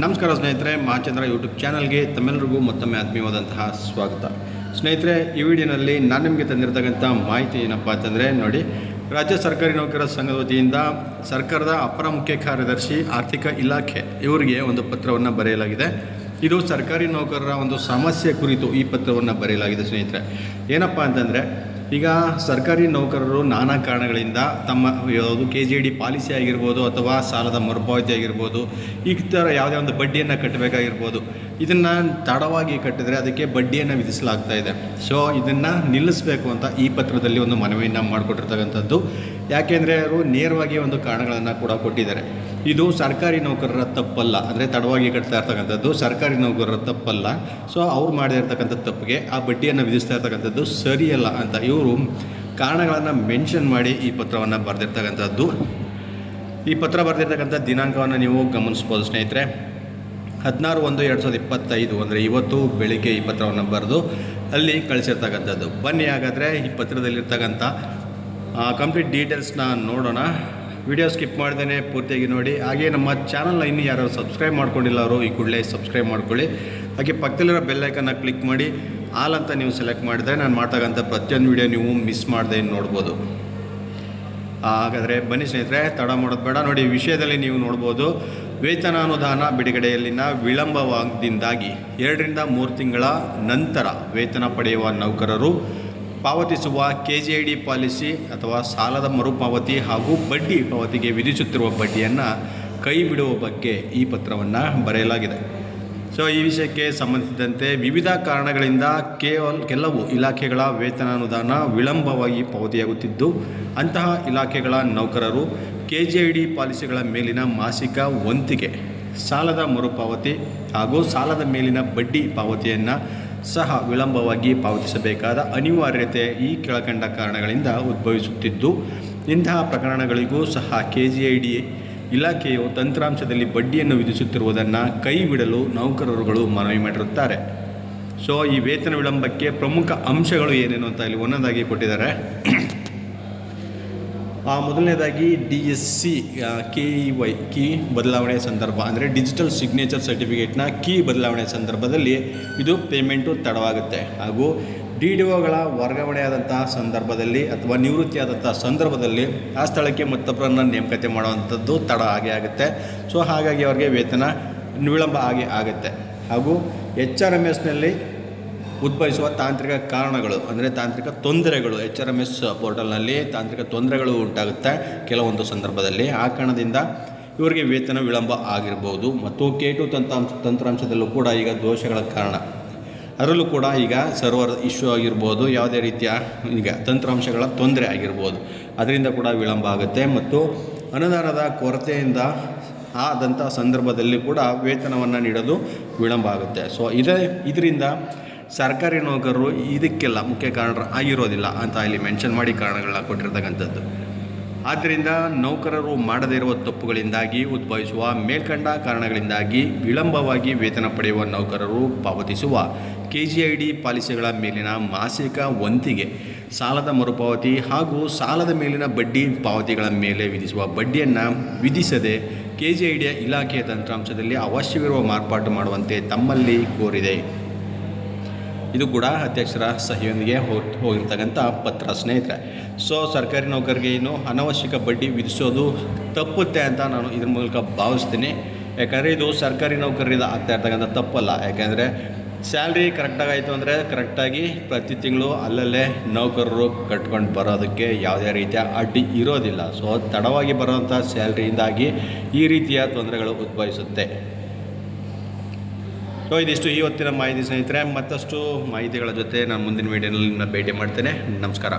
ನಮಸ್ಕಾರ ಸ್ನೇಹಿತರೆ ಮಹಾಚಂದ್ರ ಯೂಟ್ಯೂಬ್ ಚಾನಲ್ಗೆ ತಮ್ಮೆಲ್ಲರಿಗೂ ಮತ್ತೊಮ್ಮೆ ಆತ್ಮೀಯವಾದಂತಹ ಸ್ವಾಗತ. ಸ್ನೇಹಿತರೆ, ಈ ವಿಡಿಯೋನಲ್ಲಿ ನಾನು ನಿಮಗೆ ತಂದಿರತಕ್ಕಂಥ ಮಾಹಿತಿ ಏನಪ್ಪ ಅಂತಂದರೆ, ನೋಡಿ, ರಾಜ್ಯ ಸರ್ಕಾರಿ ನೌಕರರ ಸಂಘದ ವತಿಯಿಂದ ಸರ್ಕಾರದ ಅಪರ ಮುಖ್ಯ ಕಾರ್ಯದರ್ಶಿ ಆರ್ಥಿಕ ಇಲಾಖೆ ಇವರಿಗೆ ಒಂದು ಪತ್ರವನ್ನು ಬರೆಯಲಾಗಿದೆ. ಇದು ಸರ್ಕಾರಿ ನೌಕರರ ಒಂದು ಸಮಸ್ಯೆ ಕುರಿತು ಈ ಪತ್ರವನ್ನು ಬರೆಯಲಾಗಿದೆ ಸ್ನೇಹಿತರೆ. ಏನಪ್ಪ ಅಂತಂದರೆ ಈಗ ಸರ್ಕಾರಿ ನೌಕರರು ನಾನಾ ಕಾರಣಗಳಿಂದ ತಮ್ಮ, ಯಾವುದು ಕೆ ಜಿ ಡಿ ಪಾಲಿಸಿ ಆಗಿರ್ಬೋದು ಅಥವಾ ಸಾಲದ ಮರುಪಾವತಿ ಆಗಿರ್ಬೋದು, ಈ ಥರ ಯಾವುದೇ ಒಂದು ಬಡ್ಡಿಯನ್ನು ಕಟ್ಟಬೇಕಾಗಿರ್ಬೋದು. ಇದನ್ನು ತಡವಾಗಿ ಕಟ್ಟಿದರೆ ಅದಕ್ಕೆ ಬಡ್ಡಿಯನ್ನು ವಿಧಿಸಲಾಗ್ತಾ ಇದೆ. ಸೊ ಇದನ್ನು ನಿಲ್ಲಿಸಬೇಕು ಅಂತ ಈ ಪತ್ರದಲ್ಲಿ ಒಂದು ಮನವಿಯನ್ನು ಮಾಡಿಕೊಟ್ಟಿರ್ತಕ್ಕಂಥದ್ದು. ಯಾಕೆಂದರೆ ಅವರು ನೇರವಾಗಿ ಒಂದು ಕಾರಣಗಳನ್ನು ಕೂಡ ಕೊಟ್ಟಿದ್ದಾರೆ. ಇದು ಸರ್ಕಾರಿ ನೌಕರರ ತಪ್ಪಲ್ಲ. ಅಂದರೆ ತಡವಾಗಿ ಕಟ್ತಾ ಇರ್ತಕ್ಕಂಥದ್ದು ಸರ್ಕಾರಿ ನೌಕರರ ತಪ್ಪಲ್ಲ. ಸೊ ಅವ್ರು ಮಾಡಿರ್ತಕ್ಕಂಥ ತಪ್ಪಿಗೆ ಆ ಬಡ್ಡಿಯನ್ನು ವಿಧಿಸ್ತಾ ಇರ್ತಕ್ಕಂಥದ್ದು ಸರಿಯಲ್ಲ ಅಂತ ಇವರು ಕಾರಣಗಳನ್ನು ಮೆನ್ಷನ್ ಮಾಡಿ ಈ ಪತ್ರವನ್ನು ಬರೆದಿರ್ತಕ್ಕಂಥದ್ದು. ಈ ಪತ್ರ ಬರೆದಿರ್ತಕ್ಕಂಥ ದಿನಾಂಕವನ್ನು ನೀವು ಗಮನಿಸ್ಬೋದು ಸ್ನೇಹಿತರೆ. ಹದಿನಾರು ಒಂದು ಎರಡು ಸಾವಿರದ ಇಪ್ಪತ್ತೈದು ಅಂದರೆ ಇವತ್ತು ಬೆಳಿಗ್ಗೆ ಈ ಪತ್ರವನ್ನು ಬರೆದು ಅಲ್ಲಿ ಕಳಿಸಿರ್ತಕ್ಕಂಥದ್ದು. ಬನ್ನಿ ಹಾಗಾದರೆ ಈ ಪತ್ರದಲ್ಲಿರ್ತಕ್ಕಂಥ ಕಂಪ್ಲೀಟ್ ಡೀಟೇಲ್ಸ್ನ ನೋಡೋಣ. ವಿಡಿಯೋ ಸ್ಕಿಪ್ ಮಾಡ್ದೇ ಪೂರ್ತಿಯಾಗಿ ನೋಡಿ. ಹಾಗೆ ನಮ್ಮ ಚಾನಲ್ನ ಇನ್ನೂ ಯಾರು ಸಬ್ಸ್ಕ್ರೈಬ್ ಮಾಡ್ಕೊಂಡಿಲ್ಲ ಅವರು, ಈ ಕೂಡಲೇ ಸಬ್ಸ್ಕ್ರೈಬ್ ಮಾಡ್ಕೊಳ್ಳಿ. ಹಾಗೆ ಪಕ್ಕದಲ್ಲಿರೋ ಬೆಲ್ಲೈಕನ್ನ ಕ್ಲಿಕ್ ಮಾಡಿ. ಆಲ್ ಅಂತ ನೀವು ಸೆಲೆಕ್ಟ್ ಮಾಡಿದ್ರೆ ನಾನು ಮಾಡ್ತಕ್ಕಂಥ ಪ್ರತಿಯೊಂದು ವಿಡಿಯೋ ನೀವು ಮಿಸ್ ಮಾಡದೆ ನೋಡ್ಬೋದು. ಹಾಗಾದರೆ ಬನ್ನಿ ಸ್ನೇಹಿತರೆ, ತಡ ಮಾಡೋದು ಬೇಡ. ನೋಡಿ, ವಿಷಯದಲ್ಲಿ ನೀವು ನೋಡ್ಬೋದು. ವೇತನಾನುದಾನ ಬಿಡುಗಡೆಯಲ್ಲಿನ ವಿಳಂಬವಾದಿಂದಾಗಿ ಎರಡರಿಂದ ಮೂರು ತಿಂಗಳ ನಂತರ ವೇತನ ಪಡೆಯುವ ನೌಕರರು ಪಾವತಿಸುವ K G I D policy ಅಥವಾ ಸಾಲದ ಮರುಪಾವತಿ ಹಾಗೂ ಬಡ್ಡಿ ಪಾವತಿಗೆ ವಿಧಿಸುತ್ತಿರುವ ಬಡ್ಡಿಯನ್ನು ಕೈ ಬಿಡುವ ಬಗ್ಗೆ ಈ ಪತ್ರವನ್ನು ಬರೆಯಲಾಗಿದೆ. ಸೊ, ಈ ವಿಷಯಕ್ಕೆ ಸಂಬಂಧಿಸಿದಂತೆ ವಿವಿಧ ಕಾರಣಗಳಿಂದ ಕೇವಲ ಕೆಲವು ಇಲಾಖೆಗಳ ವೇತನಾನುದಾನ ವಿಳಂಬವಾಗಿ ಪಾವತಿಯಾಗುತ್ತಿದ್ದು, ಅಂತಹ ಇಲಾಖೆಗಳ ನೌಕರರು ಕೆ ಜಿ ಐ ಡಿ ಪಾಲಿಸಿಗಳ ಮೇಲಿನ ಮಾಸಿಕ ವಂತಿಗೆ, ಸಾಲದ ಮರುಪಾವತಿ ಹಾಗೂ ಸಾಲದ ಮೇಲಿನ ಬಡ್ಡಿ ಪಾವತಿಯನ್ನು ಸಹ ವಿಳಂಬವಾಗಿ ಪಾವತಿಸಬೇಕಾದ ಅನಿವಾರ್ಯತೆ ಈ ಕೆಳಕಂಡ ಕಾರಣಗಳಿಂದ ಉದ್ಭವಿಸುತ್ತಿದ್ದು, ಇಂತಹ ಪ್ರಕರಣಗಳಿಗೂ ಸಹ ಕೆ ಜಿ ಐ ಡಿ ಇಲಾಖೆಯು ತಂತ್ರಾಂಶದಲ್ಲಿ ಬಡ್ಡಿಯನ್ನು ವಿಧಿಸುತ್ತಿರುವುದನ್ನು ಕೈ ಬಿಡಲು ನೌಕರರುಗಳು ಮನವಿ ಮಾಡಿರುತ್ತಾರೆ. ಸೊ ಈ ವೇತನ ವಿಳಂಬಕ್ಕೆ ಪ್ರಮುಖ ಅಂಶಗಳು ಏನೇನು ಅಂತ ಇಲ್ಲಿ ಒಂದೊಂದಾಗಿ ಕೊಟ್ಟಿದ್ದಾರೆ. ಮೊದಲನೇದಾಗಿ D S C K E Y key ಬದಲಾವಣೆ ಸಂದರ್ಭ, ಅಂದರೆ ಡಿಜಿಟಲ್ ಸಿಗ್ನೇಚರ್ ಸರ್ಟಿಫಿಕೇಟ್ನ ಕೀ ಬದಲಾವಣೆ ಸಂದರ್ಭದಲ್ಲಿ ಇದು ಪೇಮೆಂಟು ತಡವಾಗುತ್ತೆ. ಹಾಗೂ ಡಿ ಡಿ ಒಗಳ ವರ್ಗಾವಣೆಯಾದಂತಹ ಸಂದರ್ಭದಲ್ಲಿ ಅಥವಾ ನಿವೃತ್ತಿಯಾದಂಥ ಸಂದರ್ಭದಲ್ಲಿ ಆ ಸ್ಥಳಕ್ಕೆ ಮತ್ತೊಬ್ಬರನ್ನು ನೇಮಕತೆ ಮಾಡುವಂಥದ್ದು ತಡ ಆಗೇ ಆಗುತ್ತೆ. ಸೊ ಹಾಗಾಗಿ ಅವರಿಗೆ ವೇತನ ವಿಳಂಬ ಆಗಿ ಆಗುತ್ತೆ. ಹಾಗೂ ಎಚ್ ಆರ್ ಎಂ ಎಸ್ನಲ್ಲಿ ಉದ್ಭವಿಸುವ ತಾಂತ್ರಿಕ ಕಾರಣಗಳು, ಅಂದರೆ ತಾಂತ್ರಿಕ ತೊಂದರೆಗಳು. ಎಚ್ ಆರ್ ಎಂ ಎಸ್ ಪೋರ್ಟಲ್ನಲ್ಲಿ ತಾಂತ್ರಿಕ ತೊಂದರೆಗಳು ಉಂಟಾಗುತ್ತೆ ಕೆಲವೊಂದು ಸಂದರ್ಭದಲ್ಲಿ. ಆ ಕಾರಣದಿಂದ ಇವರಿಗೆ ವೇತನ ವಿಳಂಬ ಆಗಿರ್ಬೋದು. ಮತ್ತು ಕೆ ಟು ತಂತ್ರಾಂಶ, ತಂತ್ರಾಂಶದಲ್ಲೂ ಕೂಡ ಈಗ ದೋಷಗಳ ಕಾರಣ. ಅದರಲ್ಲೂ ಕೂಡ ಈಗ ಸರ್ವರ್ ಇಶ್ಯೂ ಆಗಿರ್ಬೋದು, ಯಾವುದೇ ರೀತಿಯ ಈಗ ತಂತ್ರಾಂಶಗಳ ತೊಂದರೆ ಆಗಿರ್ಬೋದು. ಅದರಿಂದ ಕೂಡ ವಿಳಂಬ ಆಗುತ್ತೆ. ಮತ್ತು ಅನುದಾನದ ಕೊರತೆಯಿಂದ ಆದಂಥ ಸಂದರ್ಭದಲ್ಲಿ ಕೂಡ ವೇತನವನ್ನು ನೀಡಲು ವಿಳಂಬ ಆಗುತ್ತೆ. ಸೊ ಇದೇ, ಇದರಿಂದ ಸರ್ಕಾರಿ ನೌಕರರು ಇದಕ್ಕೆಲ್ಲ ಮುಖ್ಯ ಕಾರಣ ಆಗಿರೋದಿಲ್ಲ ಅಂತ ಇಲ್ಲಿ ಮೆನ್ಷನ್ ಮಾಡಿ ಕಾರಣಗಳನ್ನ ಕೊಟ್ಟಿರ್ತಕ್ಕಂಥದ್ದು. ಆದ್ದರಿಂದ ನೌಕರರು ಮಾಡದೇ ಇರುವ ತಪ್ಪುಗಳಿಂದಾಗಿ ಉದ್ಭವಿಸುವ ಮೇಲ್ಕಂಡ ಕಾರಣಗಳಿಂದಾಗಿ ವಿಳಂಬವಾಗಿ ವೇತನ ಪಡೆಯುವ ನೌಕರರು ಪಾವತಿಸುವ ಕೆ ಜಿ ಐ ಡಿ ಪಾಲಿಸಿಗಳ ಮೇಲಿನ ಮಾಸಿಕ ವಂತಿಗೆ ಸಾಲದ ಮರುಪಾವತಿ ಹಾಗೂ ಸಾಲದ ಮೇಲಿನ ಬಡ್ಡಿ ಪಾವತಿಗಳ ಮೇಲೆ ವಿಧಿಸುವ ಬಡ್ಡಿಯನ್ನು ವಿಧಿಸದೆ ಕೆ ಜಿ ಐ ಡಿಯ ಇಲಾಖೆಯ ತಂತ್ರಾಂಶದಲ್ಲಿ ಅವಶ್ಯವಿರುವ ಮಾರ್ಪಾಟು ಮಾಡುವಂತೆ ತಮ್ಮಲ್ಲಿ ಕೋರಿದೆ. ಇದು ಕೂಡ ಅಧ್ಯಕ್ಷರ ಸಹಿಯೊಂದಿಗೆ ಹೋಗಿ ಹೋಗಿರ್ತಕ್ಕಂಥ ಪತ್ರ, ಸ್ನೇಹಿತರೆ. ಸೊ ಸರ್ಕಾರಿ ನೌಕರಿಗೆ ಏನು ಅನವಶ್ಯಕ ಬಡ್ಡಿ ವಿಧಿಸೋದು ತಪ್ಪುತ್ತೆ ಅಂತ ನಾನು ಇದ್ರ ಮೂಲಕ ಭಾವಿಸ್ತೀನಿ. ಯಾಕಂದರೆ ಇದು ಸರ್ಕಾರಿ ನೌಕರರಿಂದ ಆಗ್ತಾ ಇರ್ತಕ್ಕಂಥ ತಪ್ಪಲ್ಲ. ಯಾಕೆಂದರೆ ಸ್ಯಾಲ್ರಿ ಕರೆಕ್ಟಾಗಿ ಆಯಿತು ಅಂದರೆ ಕರೆಕ್ಟಾಗಿ ಪ್ರತಿ ತಿಂಗಳು ಅಲ್ಲಲ್ಲೇ ನೌಕರರು ಕಟ್ಕೊಂಡು ಬರೋದಕ್ಕೆ ಯಾವುದೇ ರೀತಿಯ ಅಡ್ಡಿ ಇರೋದಿಲ್ಲ. ಸೊ ತಡವಾಗಿ ಬರೋವಂಥ ಸ್ಯಾಲ್ರಿಯಿಂದಾಗಿ ಈ ರೀತಿಯ ತೊಂದರೆಗಳು ಉದ್ಭವಿಸುತ್ತೆ. ಸೊ ಇದಿಷ್ಟು ಇವತ್ತಿನ ಮಾಹಿತಿ ಸ್ನೇಹಿತರೆ. ಮತ್ತಷ್ಟು ಮಾಹಿತಿಗಳ ಜೊತೆ ನಾನು ಮುಂದಿನ ವೀಡಿಯೋನಲ್ಲಿ ಭೇಟಿ ಮಾಡ್ತೇನೆ. ನಮಸ್ಕಾರ.